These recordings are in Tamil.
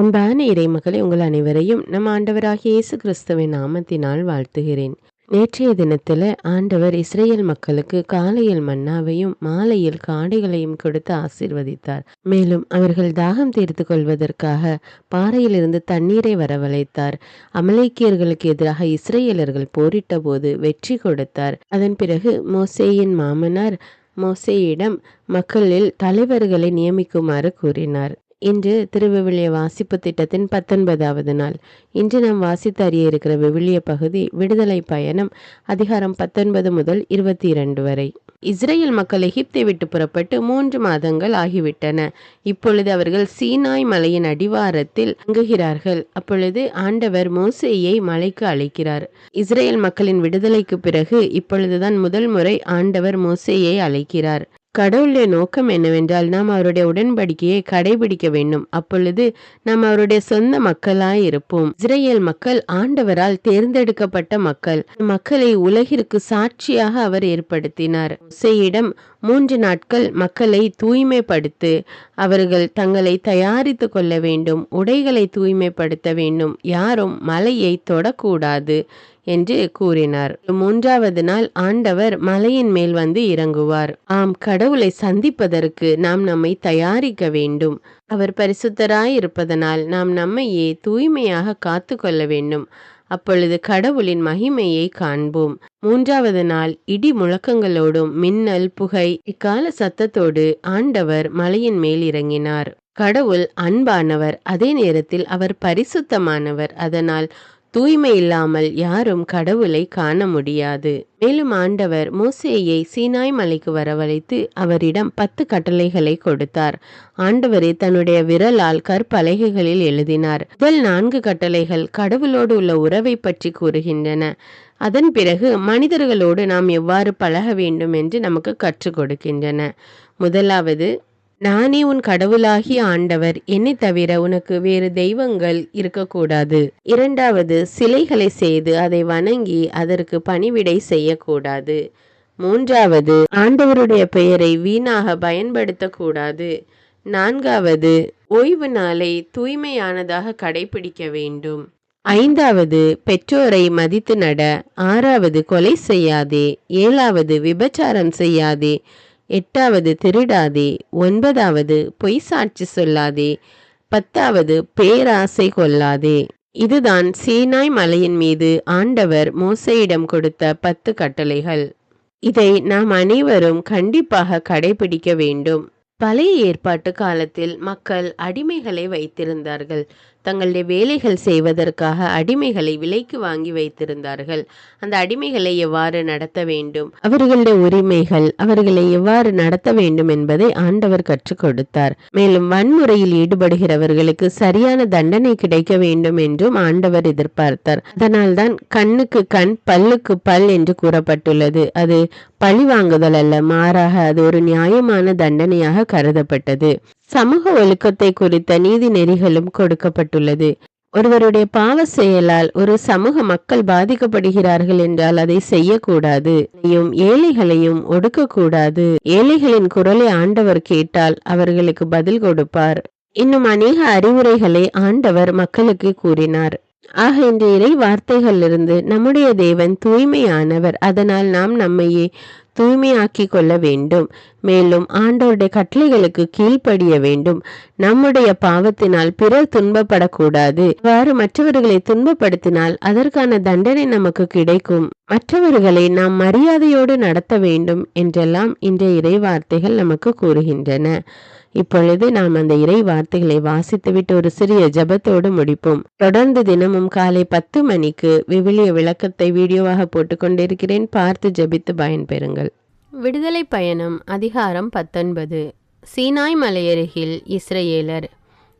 அன்பான இறைமக்களை உங்கள் அனைவரையும் நம் ஆண்டவராகிய இயேசு கிறிஸ்துவின் நாமத்தினால் வாழ்த்துகிறேன். நேற்றைய தினத்தில் ஆண்டவர் இஸ்ரேல் மக்களுக்கு காலையில் மன்னாவையும் மாலையில் காடைகளையும் கொடுத்து ஆசீர்வதித்தார். மேலும் அவர்கள் தாகம் தீர்த்து கொள்வதற்காக பாறையிலிருந்து தண்ணீரை வரவழைத்தார். அமலேக்கியர்களுக்கு எதிராக இஸ்ரேலர்கள் போரிட்ட போது வெற்றி கொடுத்தார். அதன் பிறகு மோசேயின் மாமனார் மோசேயிடம் மக்களில் தலைவர்களை நியமிக்குமாறு கூறினார். இன்று திருவிவிலிய வாசிப்பு திட்டத்தின் பத்தொன்பதாவது நாள். இன்று நாம் வாசித்து அறிய இருக்கிற விவிலிய பகுதி விடுதலை பயணம் அதிகாரம் பத்தொன்பது முதல் இருபத்தி இரண்டு வரை. இஸ்ரேல் மக்கள் எகிப்தை விட்டு புறப்பட்டு மூன்று மாதங்கள் ஆகிவிட்டன. இப்பொழுது அவர்கள் சீனாய் மலையின் அடிவாரத்தில் தங்குகிறார்கள். அப்பொழுது ஆண்டவர் மோசேயை மலைக்கு அழைக்கிறார். இஸ்ரேல் மக்களின் விடுதலைக்கு பிறகு இப்பொழுதுதான் முதல் முறை ஆண்டவர் மோசேயை அழைக்கிறார். கடவுளுடைய நோக்கம் என்னவென்றால் நாம் அவருடைய உடன்படிக்கையை கடைபிடிக்க வேண்டும். அப்பொழுது நாம் அவருடைய சொந்த மக்களாய் இருப்போம். இஸ்ரேல் மக்கள் ஆண்டவரால் தேர்ந்தெடுக்கப்பட்ட மக்கள். மக்களை உலகிற்கு சாட்சியாக அவர் ஏற்படுத்தினார். மோசேயிடம் மூன்று நாட்கள் மக்களை தூய்மைப்படுத்து அவர்கள் தங்களை தயாரித்து கொள்ள வேண்டும் உடைகளை தூய்மைப்படுத்த வேண்டும். யாரும் மலையை தொடக்கூடாது என்று கூறினார். மூன்றாவது நாள் ஆண்டவர் மலையின் மேல் வந்து இறங்குவார். ஆம் கடவுளை சந்திப்பதற்கு நாம் நம்மை தயாரிக்க வேண்டும். அவர் பரிசுத்தராய் இருப்பதனால் நாம் நம்மையே தூய்மையாக காத்து கொள்ள வேண்டும். அப்பொழுது கடவுளின் மகிமையை காண்போம். மூன்றாவது நாள் இடி முழக்கங்களோடும் மின்னல் புகை இக்கால சத்தத்தோடு ஆண்டவர் மலையின் மேல் இறங்கினார். கடவுள் அன்பானவர் அதே நேரத்தில் அவர் பரிசுத்தமானவர். அதனால் தூய்மை இல்லாமல் யாரும் கடவுளை காண முடியாது. மேலும் ஆண்டவர் மோசேயை சீனாய் மலைக்கு வரவழைத்து அவரிடம் பத்து கட்டளைகளை கொடுத்தார். ஆண்டவரே தன்னுடைய விரலால் கற்பலகைகளில் எழுதினார். முதல் நான்கு கட்டளைகள் கடவுளோடு உள்ள உறவை பற்றி கூறுகின்றன. அதன் பிறகு மனிதர்களோடு நாம் எவ்வாறு பழக வேண்டும் என்று நமக்கு கற்றுக் கொடுக்கின்றன. முதலாவது நானே உன் கடவுளாகி ஆண்டவர். என்னை தவிர உனக்கு வேறு தெய்வங்கள் இருக்கக்கூடாது. இரண்டாவது சிலைகளை செய்து அதை வணங்கி அதற்கு பணிவிடை செய்யக்கூடாது. மூன்றாவது ஆண்டவருடைய பெயரை வீணாக பயன்படுத்தக்கூடாது. நான்காவது ஓய்வு நாளை தூய்மையானதாக கடைபிடிக்க வேண்டும். ஐந்தாவது பெற்றோரை மதித்து நட. ஆறாவது கொலை செய்யாதே. ஏழாவது விபச்சாரம் செய்யாதே. எட்டாவது திருடாதே ஒன்பதாவது பொய் சாட்சி சொல்லாதே பத்தாவது பேராசை கொள்ளாதே. இதுதான் சீனாய் மலையின் மீது ஆண்டவர் மோசையிடம் கொடுத்த பத்து கட்டளைகள். இதை நாம் அனைவரும் கண்டிப்பாக கடைபிடிக்க வேண்டும். பழைய ஏற்பாட்டு காலத்தில் மக்கள் அடிமைகளை வைத்திருந்தார்கள். தங்களுடைய வேலைகள் செய்வதற்காக அடிமைகளை விலைக்கு வாங்கி வைத்திருந்தார்கள். அந்த அடிமைகளை எவ்வாறு நடத்த வேண்டும்? அவர்களுடைய உரிமைகள் அவர்களை எவ்வாறு நடத்த வேண்டும் என்பதை ஆண்டவர் கற்றுக் கொடுத்தார். மேலும் வன்முறையில் ஈடுபடுகிறவர்களுக்கு சரியான தண்டனை கிடைக்க வேண்டும் என்றும் ஆண்டவர் எதிர்பார்த்தார். அதனால்தான் கண்ணுக்கு கண் பல்லுக்கு பல் என்று கூறப்பட்டுள்ளது. அது பழி வாங்குதல் அல்ல மாறாக அது ஒரு நியாயமான தண்டனையாக கருதப்பட்டது. சமூக ஒழுக்கத்தை குறித்த நீதி நெறிகளும் கொடுக்கப்பட்டுள்ளது. ஒருவருடைய பாவ செயலால் ஒரு சமூக மக்கள் பாதிக்கப்படுகிறார்கள் என்றால் அதை செய்யக்கூடாது. ஏழைகளையும் ஒடுக்கக்கூடாது. ஏழைகளின் குரலை ஆண்டவர் கேட்டால் அவர்களுக்கு பதில் கொடுப்பார். இன்னும் அநேக அறிவுரைகளை ஆண்டவர் மக்களுக்கு கூறினார். ஆக இந்த இறை வார்த்தைகளிலிருந்து நம்முடைய தேவன் தூய்மையானவர். அதனால் நாம் நம்மையே தூய்மையாக்கி கொள்ள வேண்டும் மேலும் ஆண்டவருடைய கட்டளைகளுக்கு கீழ்ப்படிய வேண்டும். நம்முடைய பாவத்தினால் பிறர் துன்பப்படக்கூடாது. இவ்வாறு மற்றவர்களை துன்பப்படுத்தினால் அதற்கான தண்டனை நமக்கு கிடைக்கும். மற்றவர்களை நாம் மரியாதையோடு நடத்த வேண்டும் என்றெல்லாம் இன்றைய இறை வார்த்தைகள் நமக்கு கூறுகின்றன. இப்பொழுது நாம் அந்த இறை வார்த்தைகளை வாசித்துவிட்டு ஒரு சிறிய ஜபத்தோடு முடிப்போம். தொடர்ந்து தினமும் காலை பத்து மணிக்கு விவிலிய விளக்கத்தை வீடியோவாக போட்டுக்கொண்டிருக்கிறேன். பார்த்து ஜபித்து பயன்பெறுங்கள். விடுதலை பயணம் அதிகாரம் பத்தொன்பது. சீனாய் மலையருகில் இஸ்ரேலர்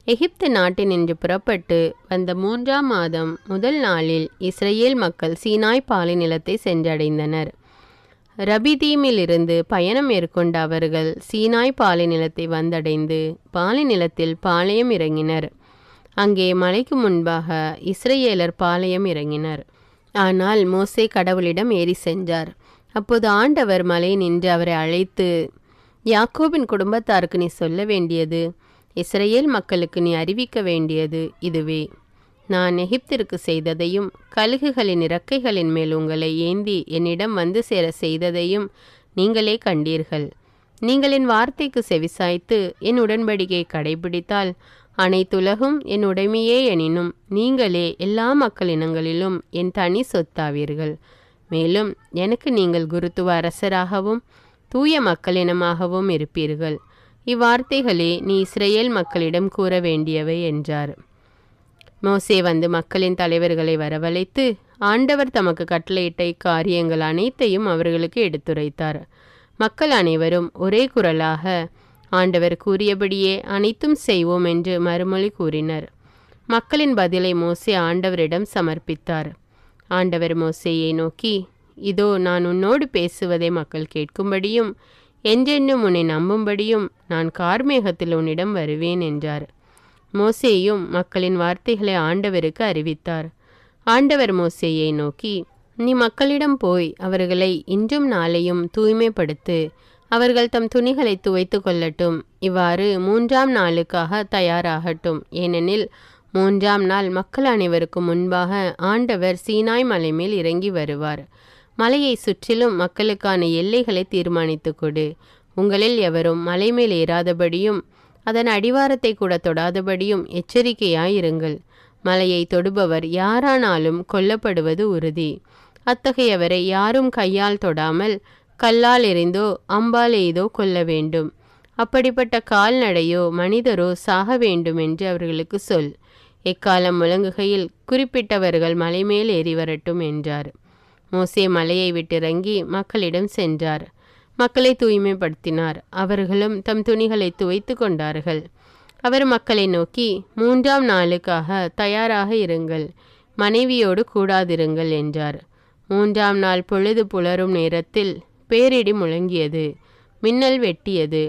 எகிப்து நாட்டினின்று புறப்பட்டு வந்த மூன்றாம் மாதம் முதல் நாளில் இஸ்ரேல் மக்கள் சீனாய் பாலை நிலத்தை சென்றடைந்தனர். ரபிதீமிலிருந்து பயணம் மேற்கொண்ட அவர்கள் சீனாய் பாலை நிலத்தை வந்தடைந்து பாலை நிலத்தில் பாளையம் இறங்கினர். அங்கே மலைக்கு முன்பாக இஸ்ரேலர் பாளையம் இறங்கினர். ஆனால் மோசே கடவுளிடம் ஏறி சென்றார். அப்போது ஆண்டவர் மலை நின்று அவரை அழைத்து யாக்கோபின் குடும்பத்தாருக்கு நீ சொல்ல வேண்டியது இஸ்ரேல் மக்களுக்கு நீ அறிவிக்க வேண்டியது இதுவே. நான் எகிப்திற்கு செய்ததையும் கழுகுகளின் இறக்கைகளின் மேல் உங்களை ஏந்தி என்னிடம் வந்து சேர செய்ததையும் நீங்களே கண்டீர்கள். நீங்கள் என் வார்த்தைக்கு செவிசாய்த்து என் உடன்படிக்கையை கடைபிடித்தால் அனைத்துலகும் என் உடைமையே எனினும் நீங்களே எல்லா மக்கள் இனங்களிலும் என் தனி சொத்தாவீர்கள். மேலும் எனக்கு நீங்கள் குருத்துவ அரசராகவும் தூய மக்களினமாகவும் இருப்பீர்கள். இவ்வார்த்தைகளே நீ இஸ்ரேல் மக்களிடம் கூற வேண்டியவை என்றார். மோசே வந்து மக்களின் தலைவர்களை வரவழைத்து ஆண்டவர் தமக்கு கட்டளையிட்ட இக்காரியங்கள் அனைத்தையும் அவர்களுக்கு எடுத்துரைத்தார். மக்கள் அனைவரும் ஒரே குரலாக ஆண்டவர் கூறியபடியே அனைத்தும் செய்வோம் என்று மறுமொழி கூறினர். மக்களின் பதிலை மோசே ஆண்டவரிடம் சமர்ப்பித்தார். ஆண்டவர் மோசேயை நோக்கி இதோ நான் உன்னோடு பேசுவதை மக்கள் கேட்கும்படியும் என்றென்னும் உன்னை நம்பும்படியும் நான் கார்மேகத்தில் உன்னிடம் வருவேன் என்றார். மோசேயும் மக்களின் வார்த்தைகளை ஆண்டவருக்கு அறிவித்தார். ஆண்டவர் மோசேயை நோக்கி நீ மக்களிடம் போய் அவர்களை இன்றும் நாளையும் தூய்மைப்படுத்து. அவர்கள் தம் துணிகளை துவைத்து கொள்ளட்டும். இவ்வாறு மூன்றாம் நாளுக்காக தயாராகட்டும். ஏனெனில் மூன்றாம் நாள் மக்கள் அனைவருக்கும் முன்பாக ஆண்டவர் சீனாய் மலை மேல் இறங்கி வருவார். மலையை சுற்றிலும் மக்களுக்கான எல்லைகளை தீர்மானித்து கொடு. உங்களில் எவரும் மலை மேல் ஏறாதபடியும் அதன் அடிவாரத்தை கூட தொடாதபடியும் எச்சரிக்கையாயிருங்கள் மலையை தொடுபவர் யாரானாலும் கொல்லப்படுவது உறுதி. அத்தகையவரை யாரும் கையால் தொடாமல் கல்லால் எறிந்தோ அம்பால் எய்தோ கொல்ல வேண்டும். அப்படிப்பட்ட கால்நடையோ மனிதரோ சாக வேண்டும் என்று அவர்களுக்கு சொல். எக்காலம் முழங்குகையில் குறிப்பிட்டவர்கள் மலை மேல் ஏறி வரட்டும் என்றார். மோசே மலையை விட்டிறங்கி மக்களிடம் சென்றார். மக்களை தூய்மைப்படுத்தினார். அவர்களும் தம் துணிகளை துவைத்து கொண்டார்கள். அவர் மக்களை நோக்கி மூன்றாம் நாளுக்காக தயாராக இருங்கள். மனைவியோடு கூடாதிருங்கள் என்றார். மூன்றாம் நாள் பொழுது புலரும் நேரத்தில் பேரிடி முழங்கியது. மின்னல் வெட்டியது.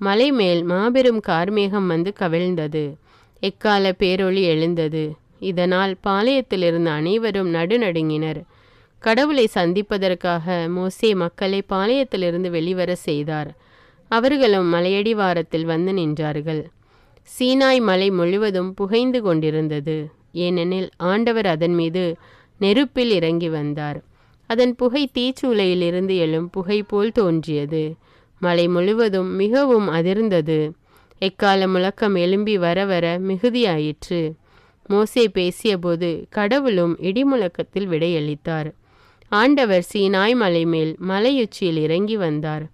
மலை மேல் மாபெரும் கார்மேகம் வந்து கவிழ்ந்தது. எக்கால பேரொளி எழுந்தது. இதனால் பாளையத்திலிருந்த அனைவரும் நடுநடுங்கினர். கடவுளை சந்திப்பதற்காக மோசே மக்களை பாளையத்திலிருந்து வெளிவர செய்தார். அவர்களும் மலையடிவாரத்தில் வந்து நின்றார்கள். சீனாய் மலை முழுவதும் புகைந்து கொண்டிருந்தது. ஏனெனில் ஆண்டவர் அதன் மீது நெருப்பில் இறங்கி வந்தார். அதன் புகை தீச்சூளையிலிருந்து எழும் புகை போல் தோன்றியது. மலை முழுவதும் மிகவும் அதிர்ந்தது. எக்கால முழக்கம் எழும்பி வர வர மிகுதியாயிற்று. மோசே பேசியபோது கடவுளும் இடிமுழக்கத்தில் விடையளித்தார். ஆண்டவர் சீனாய் மலை மேல் மலையுச்சியில் இறங்கி வந்தார்.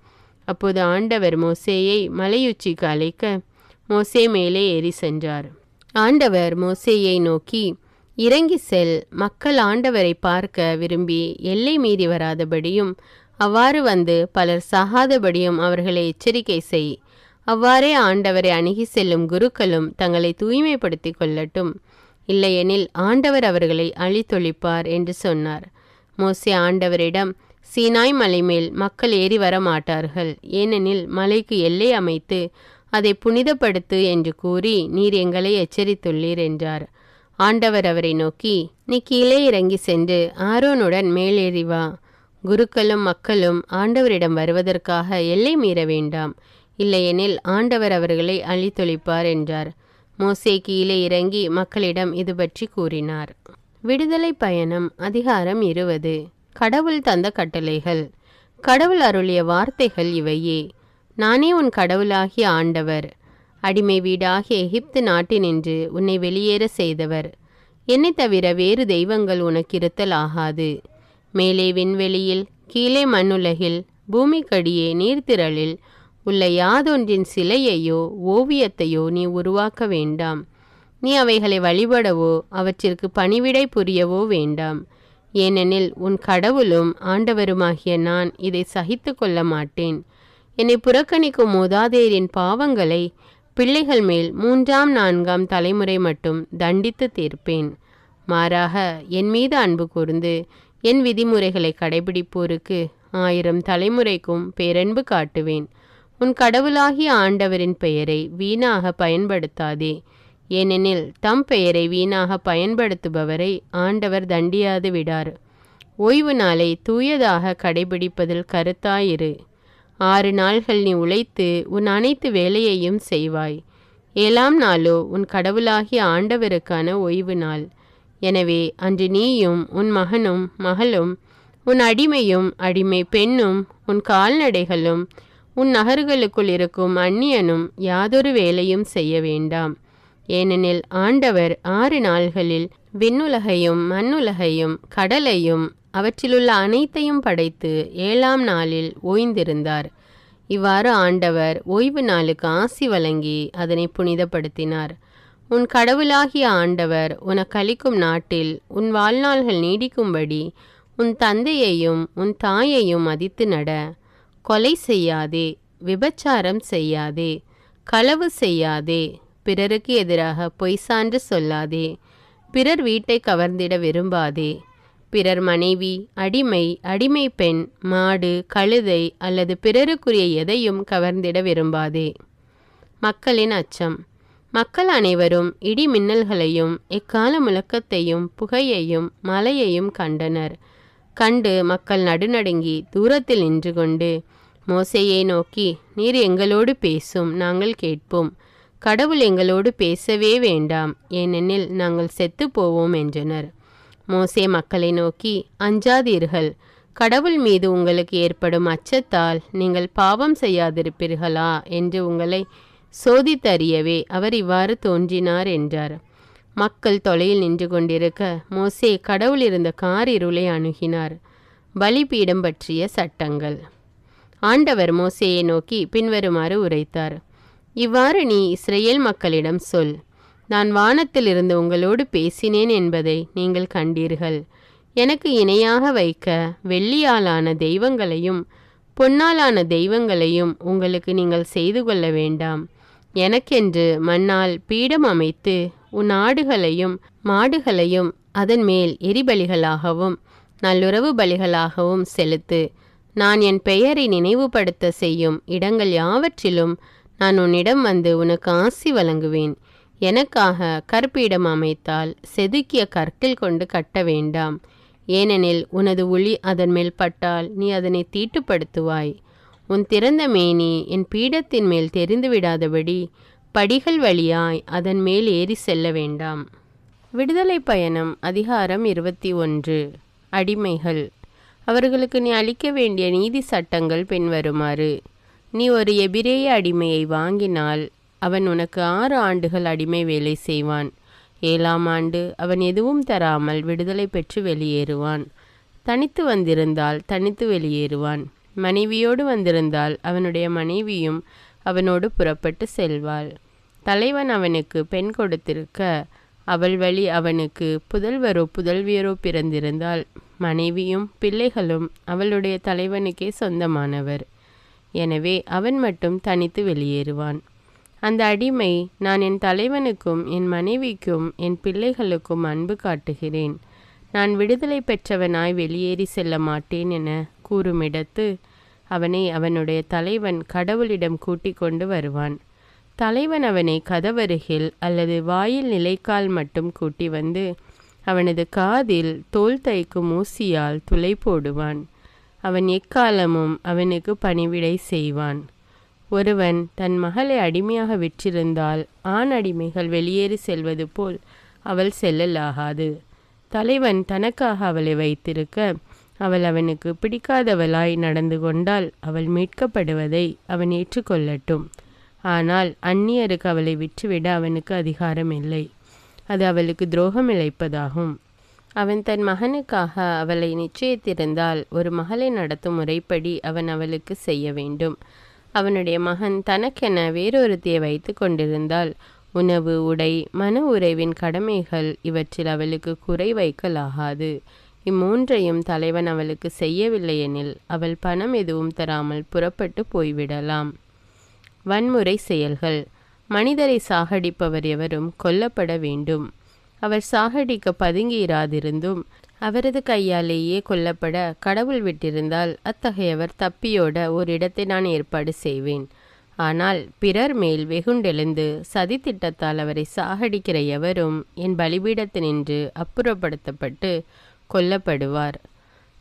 அப்போது ஆண்டவர் மோசேயை மலையுச்சிக்கு அழைக்க மோசே மேலே ஏறி சென்றார். ஆண்டவர் மோசேயை நோக்கி இறங்கி செல். மக்கள் ஆண்டவரை பார்க்க விரும்பி எல்லை மீறி வராதபடியும் அவ்வாறு வந்து பலர் சாகாதபடியும் அவர்களை எச்சரிக்கை செய். அவ்வாறே ஆண்டவரை அணுகி செல்லும் குருக்களும் தங்களை தூய்மைப்படுத்தி கொள்ளட்டும். இல்லையெனில் ஆண்டவர் அவர்களை அழித்தொழிப்பார் என்று சொன்னார். மோசே ஆண்டவரிடம் சீனாய் மலை மேல் மக்கள் ஏறி வர மாட்டார்கள் ஏனெனில் மலைக்கு எல்லை அமைத்து அதை புனிதப்படுத்து என்று கூறி நீர் எங்களை எச்சரித்துள்ளீர் என்றார். ஆண்டவர் அவரை நோக்கி நீ கீழே இறங்கி சென்று ஆரோனுடன் மேலேறி வா. குருக்களும் மக்களும் ஆண்டவரிடம் வருவதற்காக எல்லை மீற வேண்டாம். இல்லையெனில் ஆண்டவர் அவர்களை அழித்தொழிப்பார் என்றார். மோசே கீழே இறங்கி மக்களிடம் இது பற்றி கூறினார். விடுதலை பயணம் அதிகாரம் இருபது. கடவுள் தந்த கட்டளைகள். கடவுள் அருளிய வார்த்தைகள் இவையே. நானே உன் கடவுளாகிய ஆண்டவர். அடிமை வீடாகிய எகிப்து நாட்டினின்று உன்னை வெளியேற செய்தவர். என்னை தவிர வேறு தெய்வங்கள் உனக்கு இருத்தல் ஆகாது. மேலே விண்வெளியில் கீழே மண்ணுலகில் பூமிக்கடியே நீர்த்திரளில் உள்ள யாதொன்றின் சிலையையோ ஓவியத்தையோ நீ உருவாக்க வேண்டாம். நீ அவைகளை வழிபடவோ அவற்றிற்கு பணிவிடை புரியவோ வேண்டாம். ஏனெனில் உன் கடவுளும் ஆண்டவருமாகிய நான் இதை சகித்து கொள்ள மாட்டேன். என்னை புறக்கணிக்கும் மூதாதையரின் பாவங்களை பிள்ளைகள் மேல் மூன்றாம் நான்காம் தலைமுறை மட்டும் தண்டித்து தீர்ப்பேன். மாறாக என் மீது அன்பு கூர்ந்து என் விதிமுறைகளை கடைபிடிப்போருக்கு ஆயிரம் தலைமுறைக்கும் பேரன்பு காட்டுவேன். உன் கடவுளாகிய ஆண்டவரின் பெயரை வீணாக பயன்படுத்தாதே. ஏனெனில் தம் பெயரை வீணாக பயன்படுத்துபவரை ஆண்டவர் தண்டியாது விடார். ஓய்வு நாளை தூயதாக கடைபிடிப்பதில் கருத்தாயிரு. ஆறு நாள்கள் நீ உழைத்து உன் அனைத்து வேலையையும் செய்வாய். ஏழாம் நாளோ உன் கடவுளாகிய ஆண்டவருக்கான ஓய்வு நாள். எனவே அன்று நீயும் உன் மகனும் மகளும் உன் அடிமையும் அடிமை பெண்ணும் உன் கால்நடைகளும் உன் நகர்களுக்குள் இருக்கும் அந்நியனும் யாதொரு வேலையும் செய்ய வேண்டாம். ஏனெனில் ஆண்டவர் ஆறு நாள்களில் விண்ணுலகையும் மண்ணுலகையும் கடலையும் அவற்றிலுள்ள அனைத்தையும் படைத்து ஏழாம் நாளில் ஓய்ந்திருந்தார். இவ்வாறு ஆண்டவர் ஓய்வு நாளுக்கு ஆசி வழங்கி அதனை புனிதப்படுத்தினார். உன் கடவுளாகிய ஆண்டவர் உனக்களிக்கும் நாட்டில் உன் வாழ்நாள்கள் நீடிக்கும்படி உன் தந்தையையும் உன் தாயையும் மதித்து நட. கொலை செய்யாதே விபச்சாரம் செய்யாதே களவு செய்யாதே பிறருக்கு எதிராக பொய் சான்று சொல்லாதே. பிறர் வீட்டை கவர்ந்திட விரும்பாதே. பிறர் மனைவி அடிமை அடிமை பெண் மாடு கழுதை அல்லது பிறருக்குரிய எதையும் கவர்ந்திட விரும்பாதே. மக்களின் அச்சம். மக்கள் அனைவரும் இடி மின்னல்களையும் எக்கால முழக்கத்தையும் புகையையும் மலையையும் கண்டனர். கண்டு மக்கள் நடுநடுங்கி தூரத்தில் நின்று கொண்டு மோசையை நோக்கி நீர் எங்களோடு பேசும் நாங்கள் கேட்போம். கடவுள் எங்களோடு பேசவே வேண்டாம். ஏனெனில் நாங்கள் செத்து போவோம் என்றனர். மோசே மக்களை நோக்கி அஞ்சாதீர்கள். கடவுள் மீது உங்களுக்கு ஏற்படும் அச்சத்தால் நீங்கள் பாவம் செய்யாதிருப்பீர்களா என்று உங்களை சோதித்தறியவே அவர் இவ்வாறு தோன்றினார் என்றார். மக்கள் தொலையில் நின்று கொண்டிருக்க மோசே கடவுள் இருந்த காரிருளை அணுகினார். பலிபீடம் பற்றிய சட்டங்கள். ஆண்டவர் மோசேயை நோக்கி பின்வருமாறு உரைத்தார். இவ்வாறு நீ இஸ்ரேல் மக்களிடம் சொல். நான் வானத்திலிருந்து உங்களோடு பேசினேன் என்பதை நீங்கள் கண்டீர்கள். எனக்கு இணையாக வைக்க வெள்ளியாலான தெய்வங்களையும் பொன்னாலான தெய்வங்களையும் உங்களுக்கு நீங்கள் செய்து கொள்ள வேண்டாம். எனக்கென்று மண்ணால் பீடம் அமைத்து உன் ஆடுகளையும் மாடுகளையும் அதன் மேல் எரிபலிகளாகவும் நல்லுறவு பலிகளாகவும் செலுத்து. நான் என் பெயரை நினைவுபடுத்த செய்யும் இடங்கள் யாவற்றிலும் நான் உன்னிடம் வந்து உனக்கு ஆசி வழங்குவேன். எனக்காக கற்பீடம் அமைத்தால் செதுக்கிய கற்கள் கொண்டு கட்ட வேண்டாம். ஏனெனில் உனது ஒளி அதன் மேல் பட்டால் நீ அதனை தீட்டுப்படுத்துவாய். உன் திறந்த மேனி என் பீடத்தின் மேல் தெரிந்து விடாதபடி படிகள் வழியாய் அதன் மேல் ஏறி செல்ல வேண்டாம். விடுதலை பயணம் அதிகாரம் இருபத்தி ஒன்று. அடிமைகள். அவர்களுக்கு நீ அளிக்க வேண்டிய நீதி சட்டங்கள் பின்வருமாறு. நீ ஒரு எபிரேய அடிமையை வாங்கினால் அவன் உனக்கு ஆறு ஆண்டுகள் அடிமை வேலை செய்வான். ஏழாம் ஆண்டு அவன் எதுவும் தராமல் விடுதலை பெற்று வெளியேறுவான். தனித்து வந்திருந்தால் தனித்து வெளியேறுவான். மனைவியோடு வந்திருந்தால் அவனுடைய மனைவியும் அவனோடு புறப்பட்டு செல்வாள். தலைவன் அவனுக்கு பெண் கொடுத்திருக்க அவள் வழி அவனுக்கு புதல்வரோ புதல்வியரோ பிறந்திருந்தால் மனைவியும் பிள்ளைகளும் அவளுடைய தலைவனுக்கே சொந்தமானவர். எனவே அவன் மட்டும் தனித்து வெளியேறுவான். அந்த அடிமை நான் என் தலைவனுக்கும் என் மனைவிக்கும் என் பிள்ளைகளுக்கும் அன்பு காட்டுகிறேன். நான் விடுதலை பெற்றவனாய் வெளியேறி செல்ல மாட்டேன் என கூறுமிடத்து அவனை அவனுடைய தலைவன் கடவுளிடம் கூட்டிக் கொண்டு வருவான். தலைவன் அவனை கதவருகில் அல்லது வாயில் நிலைக்கால் மட்டும் கூட்டி வந்து அவனது காதில் தோல் தைக்கும் ஊசியால் துளை போடுவான். அவன் எக்காலமும் அவனுக்கு பணிவிடை செய்வான். ஒருவன் தன் மகளை அடிமையாக விற்றிருந்தால் ஆண் அடிமைகள் வெளியேறி செல்வது போல் அவள் செல்லலாகாது. தலைவன் தனக்காக அவளை வைத்திருக்க அவள் அவனுக்கு பிடிக்காதவளாய் நடந்து கொண்டால் அவள் மீட்கப்படுவதை அவன் ஏற்றுக்கொள்ளட்டும். ஆனால் அந்நியருக்கு அவளை விற்றுவிட அவனுக்கு அதிகாரம் இல்லை அது அவளுக்கு துரோகம் இழைப்பதாகும் அவன் தன் மகனுக்காக அவளை நிச்சயித்திருந்தால் ஒரு மகளை நடத்தும் முறைப்படி அவன் அவளுக்கு செய்ய வேண்டும். அவனுடைய மகன் தனக்கென வேறொருத்தியை வைத்து கொண்டிருந்தால் உணவு உடை மன உறைவின் கடமைகள் இவற்றில் அவளுக்கு குறை வைக்கலாகாது. இம்மூன்றையும் தலைவன் அவளுக்கு செய்யவில்லை எனில் அவள் பணம் எதுவும் தராமல் புறப்பட்டு போய்விடலாம். வன்முறை செயல்கள். மனிதரை சாகடிப்பவர் எவரும் கொல்லப்பட வேண்டும். அவர் சாகடிக்க பதுங்கியிராதிருந்தும் அவரது கையாலேயே கொல்லப்பட கடவுள் விட்டிருந்தால் அத்தகையவர் தப்பியோட ஒரு இடத்தை நான் ஏற்பாடு செய்வேன். ஆனால் பிறர் மேல் வெகுண்டெழுந்து சதி திட்டத்தால் அவரை சாகடிக்கிற எவரும் என் பலிபீடத்தினின்று அப்புறப்படுத்தப்பட்டு கொல்லப்படுவார்.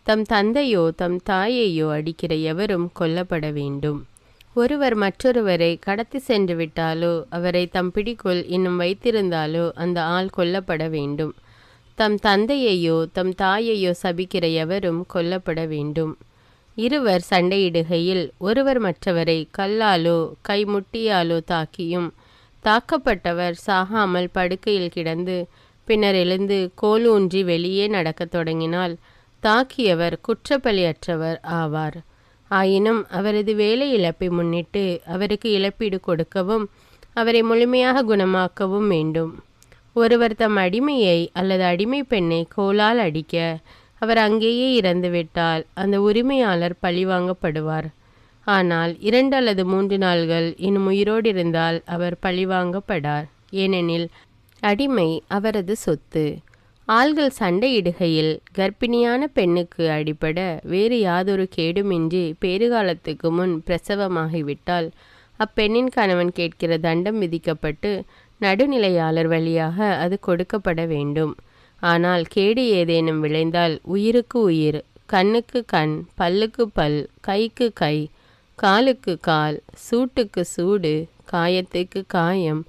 தம் தந்தையோ தம் தாயையோ அடிக்கிற எவரும் கொல்லப்பட வேண்டும். ஒருவர் மற்றொருவரை கடத்தி சென்று விட்டாலோ அவரை தம் பிடிக்குள் இன்னும் வைத்திருந்தாலோ அந்த ஆள் கொல்லப்பட வேண்டும். தம் தந்தையையோ தம் தாயையோ சபிக்கிற எவரும் கொல்லப்பட வேண்டும். இருவர் சண்டையிடுகையில் ஒருவர் மற்றவரை கல்லாலோ கைமுட்டியாலோ தாக்கியும் தாக்கப்பட்டவர் சாகாமல் படுக்கையில் கிடந்து பின்னர் எழுந்து கோலூன்றி வெளியே நடக்கத் தொடங்கினால் தாக்கியவர் குற்றப்பலியற்றவர் ஆவார். ஆயினும் அவரது வேலை இழப்பை முன்னிட்டு அவருக்கு இழப்பீடு கொடுக்கவும் அவரை முழுமையாக குணமாக்கவும் வேண்டும். ஒருவர் தம் அடிமையை அல்லது அடிமை பெண்ணை கோலால் அடிக்க அவர் அங்கேயே இறந்துவிட்டால் அந்த உரிமையாளர் பழிவாங்கப்படுவார் ஆனால் இரண்டு அல்லது மூன்று நாள்கள் இன்னும் உயிரோடு இருந்தால் அவர் பழிவாங்கப்படார் ஏனெனில் அடிமை அவரது சொத்து. ஆள்கள் சண்டையிடுகையில் கர்ப்பிணியான பெண்ணுக்கு அடிபட வேறு யாதொரு கேடுமின்றி பேறுகாலத்துக்கு முன் பிரசவமாகிவிட்டால் அப்பெண்ணின் கணவன் கேட்கிற தண்டம் விதிக்கப்பட்டு நடுநிலையாளர் வழியாக அது கொடுக்கப்பட வேண்டும். ஆனால் கேடு ஏதேனும் விளைந்தால் உயிருக்கு உயிர் கண்ணுக்கு கண் பல்லுக்கு பல் கைக்கு கை காலுக்கு கால் சூட்டுக்கு சூடு காயத்துக்கு காயம்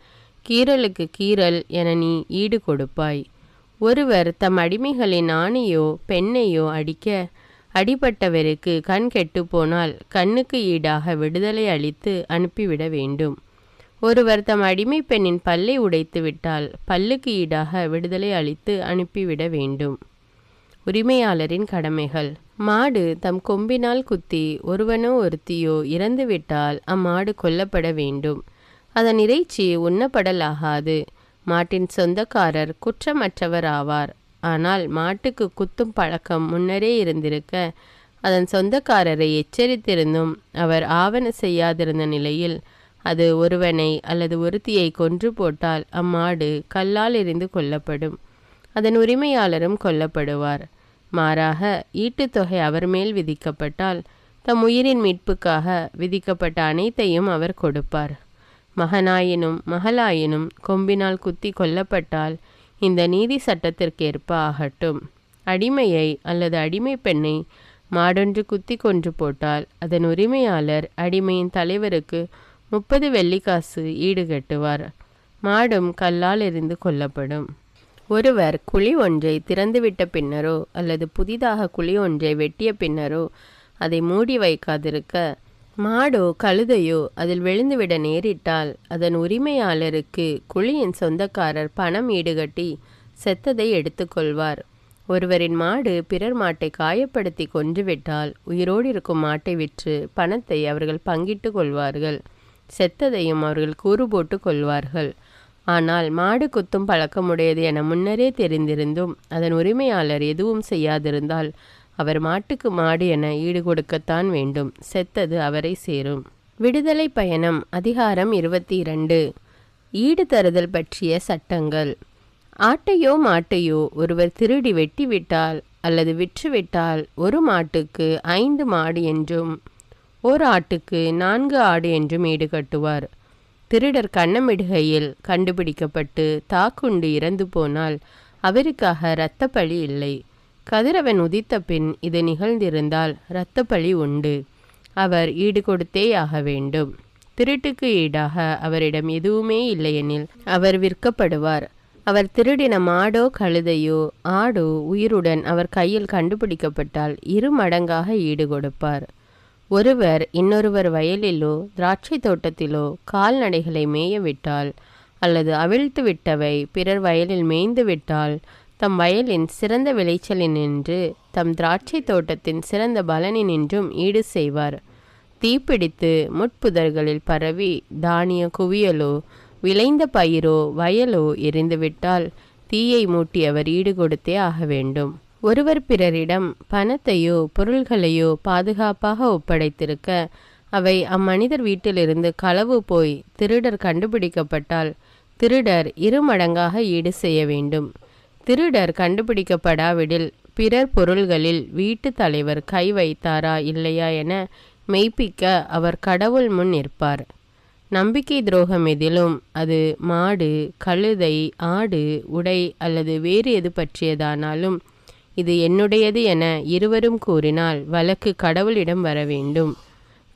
கீறலுக்கு கீறல் என நீ ஈடு கொடுப்பாய். ஒருவர் தம் அடிமைகளின் ஆணையோ பெண்ணையோ அடிக்க அடிபட்டவருக்கு கண் கெட்டுப்போனால் கண்ணுக்கு ஈடாக விடுதலை அளித்து அனுப்பிவிட வேண்டும். ஒருவர் தம் அடிமை பெண்ணின் பல்லை உடைத்து விட்டால் பல்லுக்கு ஈடாக விடுதலை அளித்து அனுப்பிவிட வேண்டும். உரிமையாளரின் கடமைகள். மாடு தம் கொம்பினால் குத்தி ஒருவனோ ஒருத்தியோ இறந்துவிட்டால் அம்மாடு கொல்லப்பட வேண்டும். அதன் இறைச்சி உண்ணப்படலாகாது. மாட்டின் சொந்தக்காரர் குற்றமற்றவர் ஆவார் ஆனால் மாட்டுக்கு குத்தும் பழக்கம் முன்னரே இருந்திருக்க அதன் சொந்தக்காரரை எச்சரித்திருந்தும் அவர் ஆவண செய்யாதிருந்த நிலையில் அது ஒருவனை அல்லது ஒருத்தியை கொன்று போட்டால் அம்மாடு கல்லால் எரிந்து கொல்லப்படும். அதன் உரிமையாளரும் கொல்லப்படுவார். மாறாக ஈட்டுத்தொகை அவர் மேல் விதிக்கப்பட்டால் தம் உயிரின் மீட்புக்காக விதிக்கப்பட்ட அனைத்தையும் அவர் கொடுப்பார். மகனாயினும் மகளாயினும் கொம்பினால் குத்தி கொல்லப்பட்டால் இந்த நீதி சட்டத்திற்கேற்ப ஆகட்டும். அடிமையை அல்லது அடிமை பெண்ணை மாடொன்று குத்தி கொன்று போட்டால் அதன் உரிமையாளர் அடிமையின் தலைவருக்கு முப்பது வெள்ளிக்காசு ஈடுகட்டுவார். மாடும் கல்லால் எரிந்து கொல்லப்படும். ஒருவர் குழி ஒன்றை திறந்துவிட்ட பின்னரோ அல்லது புதிதாக குழி ஒன்றை வெட்டிய பின்னரோ அதை மூடி வைக்காதிருக்க மாடோ கழுதையோ அதில் விழுந்துவிட நேரிட்டால் அதன் உரிமையாளருக்கு குழியின் சொந்தக்காரர் பணம் ஈடுகட்டி செத்ததை எடுத்துக்கொள்வார் ஒருவரின் மாடு பிறர் மாட்டை காயப்படுத்தி கொன்றுவிட்டால் உயிரோடு இருக்கும் மாட்டை விற்று பணத்தை அவர்கள் பங்கிட்டு கொள்வார்கள். செத்ததையும் அவர்கள் கூறு போட்டு கொள்வார்கள். ஆனால் மாடு குத்தும் பழக்கமுடையது என முன்னரே தெரிந்திருந்தும் அதன் உரிமையாளர் எதுவும் செய்யாதிருந்தால் அவர் மாட்டுக்கு மாடு என ஈடு கொடுக்கத்தான் வேண்டும். செத்தது அவரை சேரும். விடுதலை பயணம் அதிகாரம் இருபத்தி இரண்டு ஈடு தருதல் பற்றிய சட்டங்கள். ஆட்டையோ மாட்டையோ ஒருவர் திருடி வெட்டிவிட்டால் அல்லது விற்றுவிட்டால் ஒரு மாட்டுக்கு ஐந்து மாடு என்றும் ஒரு ஆட்டுக்கு நான்கு ஆடு என்றும் ஈடு கட்டுவார். திருடர் கண்ணமிடுகையில் கண்டுபிடிக்கப்பட்டு தாக்குண்டு இறந்து போனால் அவருக்காக இரத்தப்பழி இல்லை. கதிரவன் உதித்த பின் இது நிகழ்ந்திருந்தால் இரத்தப்பழி உண்டு. அவர் ஈடு கொடுத்தேயாக வேண்டும். திருட்டுக்கு ஈடாக அவரிடம் எதுவுமே இல்லையெனில் அவர் விற்கப்படுவார். அவர் திருடின மாடோ கழுதையோ ஆடோ உயிருடன் அவர் கையில் கண்டுபிடிக்கப்பட்டால் இரு மடங்காக ஈடு கொடுப்பார் ஒருவர் இன்னொருவர் வயலிலோ திராட்சை தோட்டத்திலோ கால்நடைகளை மேய விட்டால் அல்லது அவிழ்த்து விட்டவை பிறர் வயலில் மேய்ந்து விட்டால் தம் வயலின் சிறந்த விளைச்சலினின்று தம் திராட்சை தோட்டத்தின் சிறந்த பலனினின்றும் ஈடு செய்வார். தீப்பிடித்து முட்புதர்களில் பரவி தானிய குவியலோ விளைந்த பயிரோ வயலோ எரிந்துவிட்டால் தீயை மூட்டி அவர் ஈடு கொடுத்தே ஆக வேண்டும். ஒருவர் பிறரிடம் பணத்தையோ பொருள்களையோ பாதுகாப்பாக ஒப்படைத்திருக்க அவை அம்மனிதர் வீட்டிலிருந்து களவு போய் திருடர் கண்டுபிடிக்கப்பட்டால் திருடர் இரு மடங்காக ஈடு செய்ய வேண்டும். திருடர் கண்டுபிடிக்கப்படாவிடில் பிறர் பொருள்களில் வீட்டு தலைவர் கை வைத்தாரா இல்லையா என மெய்ப்பிக்க அவர் கடவுள் முன் நிற்பார். நம்பிக்கை துரோகம் எதிலும் அது மாடு கழுதை ஆடு உடை அல்லது வேறு எது பற்றியதானாலும் இது என்னுடையது என இருவரும் கூறினால் வழக்கு கடவுளிடம் வர வேண்டும்.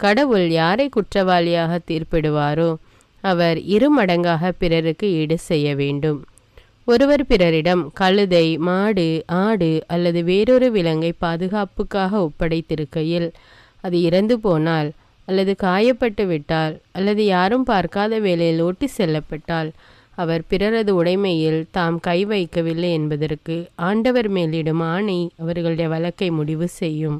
கடவுள் யாரை குற்றவாளியாக தீர்ப்பிடுவாரோ அவர் இருமடங்காக பிறருக்கு ஈடு செய்ய வேண்டும். ஒருவர் பிறரிடம் கழுதை மாடு ஆடு அல்லது வேறொரு விலங்கை பாதுகாப்புக்காக ஒப்படைத்திருக்கையில் அது இறந்து போனால் அல்லது காயப்பட்டு விட்டால் அல்லது யாரும் பார்க்காத வேலையில் ஓட்டி செல்லப்பட்டால் அவர் பிறரது உடைமையில் தாம் கை வைக்கவில்லை என்பதற்கு ஆண்டவர் மேலிடும் ஆணை அவர்களுடைய வழக்கை முடிவு செய்யும்.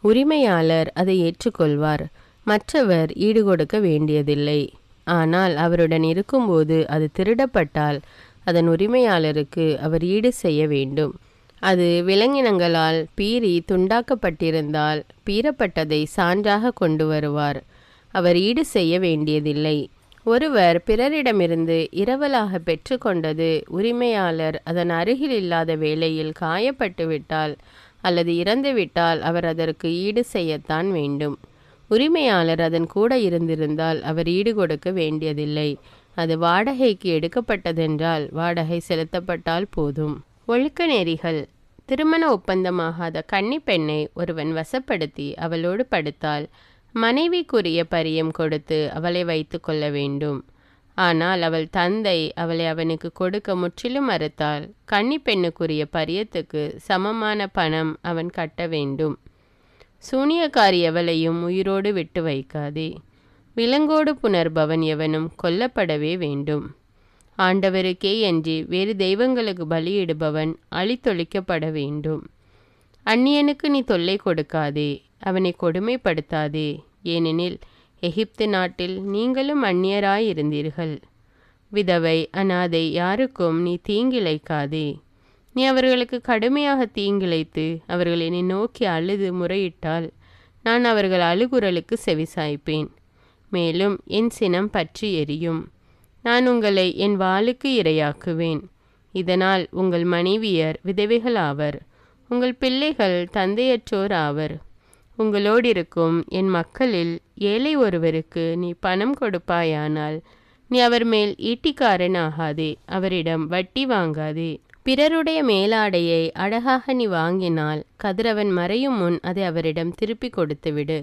உரிமையாளர் அதை ஏற்றுக்கொள்வார். மற்றவர் ஈடுகொடுக்க வேண்டியதில்லை. ஆனால் அவருடன் இருக்கும்போது அது திருடப்பட்டால் அதன் உரிமையாளருக்கு அவர் ஈடு செய்ய வேண்டும். அது விலங்கினங்களால் பீறி துண்டாக்கப்பட்டிருந்தால் பீறப்பட்டதை சான்றாக கொண்டு வருவார். அவர் ஈடு செய்ய வேண்டியதில்லை. ஒருவர் பிறரிடமிருந்து இரவலாக பெற்றுக்கொண்டது உரிமையாளர் அதன் அருகில் இல்லாத வேளையில் காயப்பட்டுவிட்டால் அல்லது இறந்துவிட்டால் அவர் அதற்கு ஈடு செய்யத்தான் வேண்டும். உரிமையாளர் அதன் கூட இருந்திருந்தால் அவர் ஈடு கொடுக்க வேண்டியதில்லை. அது வாடகைக்கு எடுக்கப்பட்டதென்றால் வாடகை செலுத்தப்பட்டால் போதும். ஒழுக்க நெறிகள். திருமண ஒப்பந்தமாகாத கன்னி பெண்ணை ஒருவன் வசப்படுத்தி அவளோடு படுத்தால் மனைவிக்குரிய பரியம் கொடுத்து அவளை வைத்து கொள்ள வேண்டும். ஆனால் அவள் தந்தை அவளை அவனுக்கு கொடுக்க முற்றிலும் மறுத்தால் கன்னி பெண்ணுக்குரிய பரியத்துக்கு சமமான பணம் அவன் கட்ட வேண்டும். சூனியக்காரி எவளையும் உயிரோடு விட்டு வைக்காதே. விலங்கோடு புணர்பவன் எவனும் கொல்லப்படவே வேண்டும். ஆண்டவருக்கே அன்றி வேறு தெய்வங்களுக்கு பலியிடுபவன் அழித்தொழிக்கப்பட வேண்டும். அந்நியனுக்கு நீ தொல்லை கொடுக்காதே அவனை கொடுமைப்படுத்தாதே. ஏனெனில் எகிப்து நாட்டில் நீங்களும் அந்நியராயிருந்தீர்கள். விதவை அனாதை யாருக்கும் நீ தீங்கிழைக்காதே. நீ அவர்களுக்கு கடுமையாக தீங்கிழைத்து அவர்களை என்னை நோக்கி அழுது முறையிட்டால் நான் அவர்கள் அழுகுரலுக்கு செவிசாய்ப்பேன். மேலும் என் சினம் பற்றி எரியும். நான் உங்களை என் வாளுக்கு இரையாக்குவேன். இதனால் உங்கள் மனைவியர் விதவைகளாவர் உங்கள் பிள்ளைகள் தந்தையற்றோர் ஆவர். உங்களோடிருக்கும் என் மக்களில் ஏழை ஒருவருக்கு நீ பணம் கொடுப்பாயானால் நீ அவர் மேல் ஈட்டிக்காரன் ஆகாதே அவரிடம் வட்டி வாங்காதே. பிறருடைய மேலாடையை அழகாக நீ வாங்கினால் கதிரவன் மறையும் முன் அதை அவரிடம் திருப்பி கொடுத்துவிடு.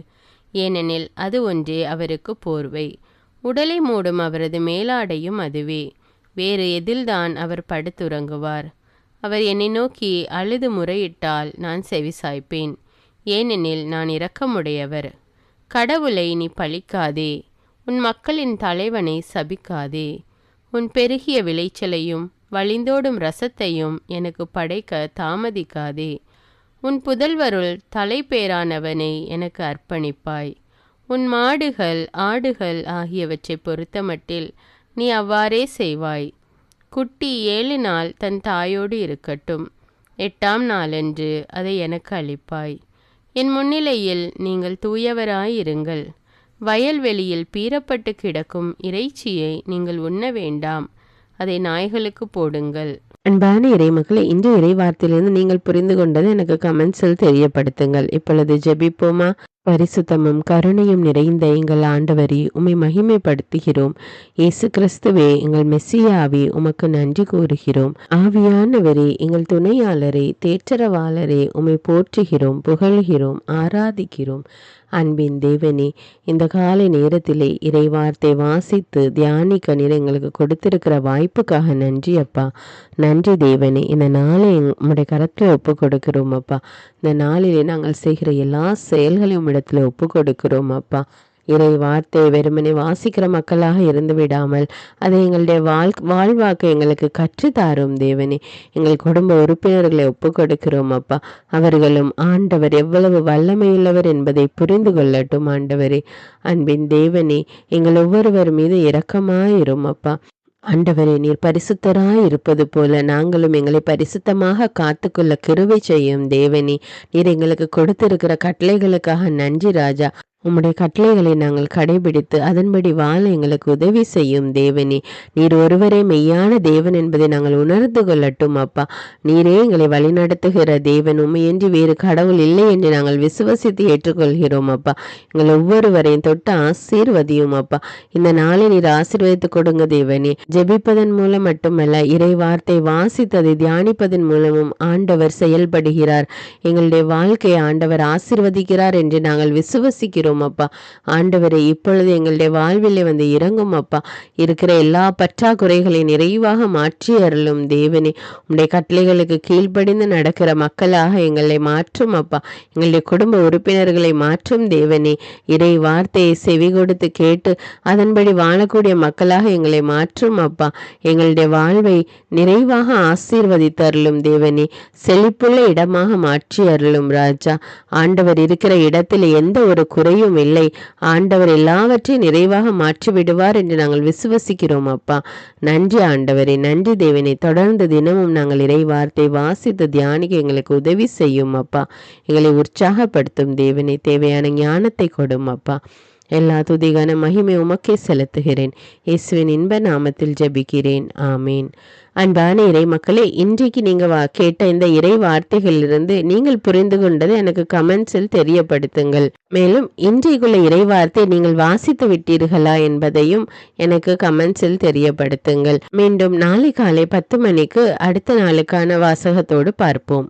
ஏனெனில் அது ஒன்றே அவருக்கு போர்வை. உடலை மூடும் அவரது மேலாடையும் அதுவே. வேறு எதில்தான் அவர் படுத்துறங்குவார். அவர் என்னை நோக்கி அழுது முறையிட்டால் நான் செவிசாய்ப்பேன். ஏனெனில் நான் இரக்கமுடையவர். கடவுளை நீ பழிக்காதே. உன் மக்களின் தலைவனை சபிக்காதே. உன் பெருகிய விளைச்சலையும் வழிந்தோடும் ரசத்தையும் எனக்கு படைக்க தாமதிக்காதே. உன் புதல்வருள் தலைப்பேரானவனை எனக்கு அர்ப்பணிப்பாய். உன் மாடுகள் ஆடுகள் ஆகியவற்றை பொறுத்தமட்டில் நீ அவ்வாறே செய்வாய். குட்டி ஏழு நாள் தன் தாயோடு இருக்கட்டும். எட்டாம் நாளன்று அதை எனக்கு அளிப்பாய். என் முன்னிலையில் நீங்கள் தூயவராயிருங்கள். வயல்வெளியில் பீறப்பட்டு கிடக்கும் இறைச்சியை நீங்கள் உண்ண வேண்டாம். அதை நாய்களுக்கு போடுங்கள். அன்பான இறைமக்களை இந்த இறைவார்த்தையிலிருந்து நீங்கள் புரிந்து கொண்டது எனக்கு கமெண்ட்ஸில் தெரியப்படுத்துங்கள். இப்பொழுது ஜெபிப்போமா? பரிசுத்தமும் கருணையும் நிறைந்த எங்கள் ஆண்டவரி உம்மை மகிமைப்படுத்துகிறோம். இயேசு கிறிஸ்துவே எங்கள் மெஸ்ஸியாவே உமக்கு நன்றி கூறுகிறோம். ஆவியானவரே எங்கள் துணையாளரே தேற்றரவாளரே உம்மை போற்றுகிறோம் புகழ்கிறோம் ஆராதிக்கிறோம். அன்பின் தேவனே இந்த காலை நேரத்திலே இறைவார்த்தை வாசித்து தியானிக்க நீர் எங்களுக்கு கொடுத்திருக்கிற வாய்ப்புக்காக நன்றி அப்பா. நன்றி தேவனே இந்த நாளை உம்முடைய கரத்தில் ஒப்பு கொடுக்கிறோம் அப்பா. இந்த நாளிலே நாங்கள் செய்கிற எல்லா செயல்களையும் இடத்துல ஒப்பு கொடுக்கிறோம் அப்பா. இறை வார்த்தை வெறுமனே வாசிக்கிற மக்களாக இருந்து விடாமல் அதை எங்களுடைய வாழ் வாழ்வாக்க எங்களுக்கு கற்றுத்தாரும் தேவனே. எங்கள் குடும்ப உறுப்பினர்களை ஒப்பு கொடுக்கிறோம் அப்பா. அவர்களும் ஆண்டவர் எவ்வளவு வல்லமையுள்ளவர் என்பதை புரிந்து கொள்ளட்டும் ஆண்டவரே. அன்பின் தேவனே எங்கள் ஒவ்வொருவர் மீது இரக்கமாயிரும் அப்பா. ஆண்டவரே நீர் பரிசுத்தராய் இருப்பது போல நாங்களும் எங்களை பரிசுத்தமாக காத்துக்கொள்ள கிருவை செய்யும் தேவனி. நீர் எங்களுக்கு கொடுத்திருக்கிற கட்டளைகளுக்காக நன்றி ராஜா. உம்முடைய கட்டளைகளை நாங்கள் கடைபிடித்து அதன்படி வாழ எங்களுக்கு உதவி செய்யும் தேவனே. நீர் ஒருவரே மெய்யான தேவன் என்பதை நாங்கள் உணர்ந்து கொள்ளட்டும் அப்பா. நீரே எங்களை வழிநடத்துகிற தேவன். உண்மையின்றி வேறு கடவுள் இல்லை என்று நாங்கள் விசுவசித்து ஏற்றுக்கொள்கிறோம் அப்பா. எங்கள் ஒவ்வொருவரையும் தொட்டு ஆசீர்வதியும் அப்பா. இந்த நாளை நீர் ஆசீர்வதித்து கொடுங்க தேவனே. ஜெபிப்பதன் மூலம் மட்டுமல்ல இறை வார்த்தை வாசித்ததை தியானிப்பதன் மூலமும் ஆண்டவர் செயல்படுகிறார். எங்களுடைய வாழ்க்கையை ஆண்டவர் ஆசீர்வதிக்கிறார் என்று நாங்கள் விசுவசிக்கிறோம் செலுத்துகிறோம் அப்பா. ஆண்டவரை இப்பொழுது எங்களுடைய வாழ்விலே வந்து இறங்கும் அப்பா. இருக்கிற எல்லா பற்றாக்குறைகளை நிறைவாக மாற்றி அருளும் தேவனே. உம்முடைய கட்டளைகளுக்கு கீழ்ப்படிந்து நடக்கிற மக்களாக எங்களை மாற்றும் அப்பா. எங்களுடைய குடும்ப உறுப்பினர்களை மாற்றும் தேவனே. இறை வார்த்தையை செவி கொடுத்து கேட்டு அதன்படி வாழக்கூடிய மக்களாக எங்களை மாற்றும் அப்பா. எங்களுடைய வாழ்வை நிறைவாக ஆசீர்வதித்து அருளும் தேவனே. செழிப்புள்ள இடமாக மாற்றி அருளும் ராஜா. ஆண்டவர் இருக்கிற இடத்தில் எந்த ஒரு குறை குறையும் இல்லை ஆண்டவர் எல்லாவற்றையும் நிறைவாக மாற்றி விடுவார் என்று நாங்கள் விசுவசிக்கிறோம் அப்பா. நன்றி ஆண்டவரே. நன்றி தேவனை. தொடர்ந்து தினமும் நாங்கள் இறை வார்த்தை வாசித்து தியானிக்க எங்களுக்கு உதவி செய்யும் அப்பா. எங்களை உற்சாகப்படுத்தும் தேவனே. தேவையான ஞானத்தை கொடும் அப்பா. எல்லா துதிகான மகிமை உமக்கே செலுத்துகிறேன். இயேசுவின் இன்ப நாமத்தில் ஜெபிக்கிறேன். ஆமீன். அன்பான இறை மக்களே இன்றைக்கு நீங்க வா கேட்ட இந்த இறை வார்த்தைகளிலிருந்து நீங்கள் புரிந்து கொண்டது எனக்கு கமெண்ட்ஸில் தெரியப்படுத்துங்கள். மேலும் இன்றைக்குள்ள இறை வார்த்தை நீங்கள் வாசித்து விட்டீர்களா என்பதையும் எனக்கு கமெண்ட்ஸில் தெரியப்படுத்துங்கள். மீண்டும் நாளை காலை பத்து மணிக்கு அடுத்த நாளுக்கான வாசகத்தோடு பார்ப்போம்.